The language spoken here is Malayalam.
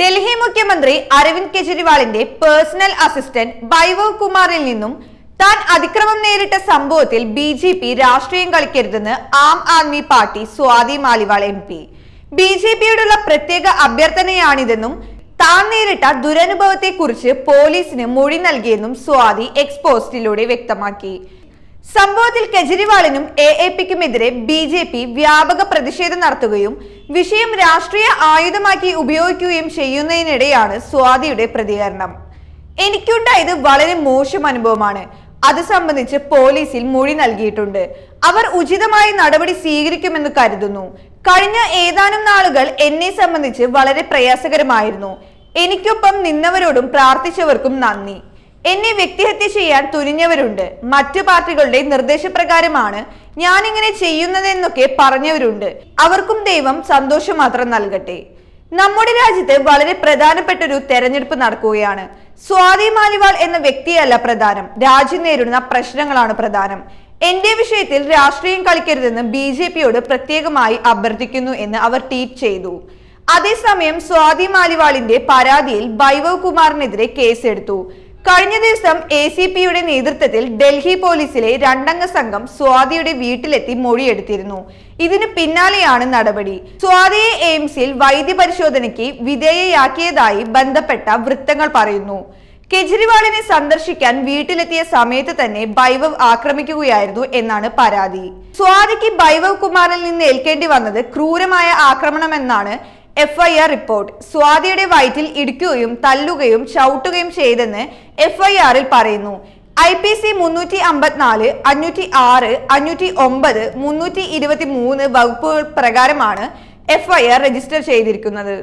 ഡൽഹി മുഖ്യമന്ത്രി അരവിന്ദ് കെജ്രിവാളിന്റെ പേഴ്സണൽ അസിസ്റ്റന്റ് ബൈവവ് കുമാറിൽ നിന്നും താൻ അതിക്രമം നേരിട്ട സംഭവത്തിൽ ബി ജെ പി രാഷ്ട്രീയം കളിക്കരുതെന്ന് Aam Aadmi party Swati Maliwal M P. B J പിയോടുള്ള പ്രത്യേക അഭ്യർത്ഥനയാണിതെന്നും താൻ നേരിട്ട ദുരനുഭവത്തെക്കുറിച്ച് പോലീസിന് മൊഴി നൽകിയെന്നും സ്വാതി എക്സ്പോസ്റ്റിലൂടെ വ്യക്തമാക്കി. സംഭവത്തിൽ കെജ്രിവാളിനും എ എ പിക്കുമെതിരെ ബി ജെ പി വ്യാപക പ്രതിഷേധം നടത്തുകയും വിഷയം രാഷ്ട്രീയ ആയുധമാക്കി ഉപയോഗിക്കുകയും ചെയ്യുന്നതിനിടെയാണ് സ്വാതിയുടെ പ്രതികരണം. എനിക്കുണ്ടായത് വളരെ മോശം അനുഭവമാണ്. അത് സംബന്ധിച്ച് പോലീസിൽ മൊഴി നൽകിയിട്ടുണ്ട്. അവർ ഉചിതമായ നടപടി സ്വീകരിക്കുമെന്ന് കരുതുന്നു. കഴിഞ്ഞ ഏതാനും നാളുകൾ എന്നെ സംബന്ധിച്ച് വളരെ പ്രയാസകരമായിരുന്നു. എനിക്കൊപ്പം നിന്നവരോടും പ്രാർത്ഥിച്ചവർക്കും നന്ദി. എന്നെ വ്യക്തിഹത്യ ചെയ്യാൻ തുനിഞ്ഞവരുണ്ട്. മറ്റു പാർട്ടികളുടെ നിർദ്ദേശപ്രകാരമാണ് ഞാനിങ്ങനെ ചെയ്യുന്നതെന്നൊക്കെ പറഞ്ഞവരുണ്ട്. അവർക്കും ദൈവം സന്തോഷം മാത്രം നൽകട്ടെ. നമ്മുടെ രാജ്യത്ത് വളരെ പ്രധാനപ്പെട്ട ഒരു തെരഞ്ഞെടുപ്പ് നടക്കുകയാണ്. സ്വാതി മാലിവാൾ എന്ന വ്യക്തിയല്ല പ്രധാനം. രാജ്യം നേരിടുന്ന പ്രശ്നങ്ങളാണ് പ്രധാനം. എന്റെ വിഷയത്തിൽ രാഷ്ട്രീയം കളിക്കരുതെന്ന് ബി ജെ പിയോട് പ്രത്യേകമായി അഭ്യർത്ഥിക്കുന്നു എന്ന് അവർ ട്വീറ്റ് ചെയ്തു. അതേസമയം സ്വാതി മാലിവാളിന്റെ പരാതിയിൽ ബൈവവ് കുമാറിനെതിരെ കേസെടുത്തു. കഴിഞ്ഞ ദിവസം എ സി പിയുടെ നേതൃത്വത്തിൽ ഡൽഹി പോലീസിലെ രണ്ടംഗ സംഘം സ്വാതിയുടെ വീട്ടിലെത്തി മൊഴിയെടുത്തിരുന്നു. ഇതിനു പിന്നാലെയാണ് നടപടി. സ്വാതിയെ എയിംസിൽ വൈദ്യപരിശോധനയ്ക്ക് വിധേയയാക്കിയതായി ബന്ധപ്പെട്ട വൃത്തങ്ങൾ പറയുന്നു. കെജ്രിവാളിനെ സന്ദർശിക്കാൻ വീട്ടിലെത്തിയ സമയത്ത് തന്നെ ബൈവവ് ആക്രമിക്കുകയായിരുന്നു എന്നാണ് പരാതി. സ്വാതിക്ക് ബൈവവ് കുമാറിൽ നിന്ന് ഏൽക്കേണ്ടി വന്നത് ക്രൂരമായ ആക്രമണമെന്നാണ് എഫ് ഐ ആർ റിപ്പോർട്ട് സ്വാതിയുടെ വയറ്റിൽ ഇടിക്കുകയും തല്ലുകയും ചവിട്ടുകയും ചെയ്തെന്ന് എഫ് ഐ ആറിൽ പറയുന്നു. ഐ പി സി മുന്നൂറ്റി അമ്പത്തിനാല് അഞ്ഞൂറ്റി ആറ് അഞ്ഞൂറ്റി ഒമ്പത് മുന്നൂറ്റി ഇരുപത്തി മൂന്ന് വകുപ്പുകൾ പ്രകാരമാണ് എഫ് ഐ ആർ രജിസ്റ്റർ ചെയ്തിരിക്കുന്നത്.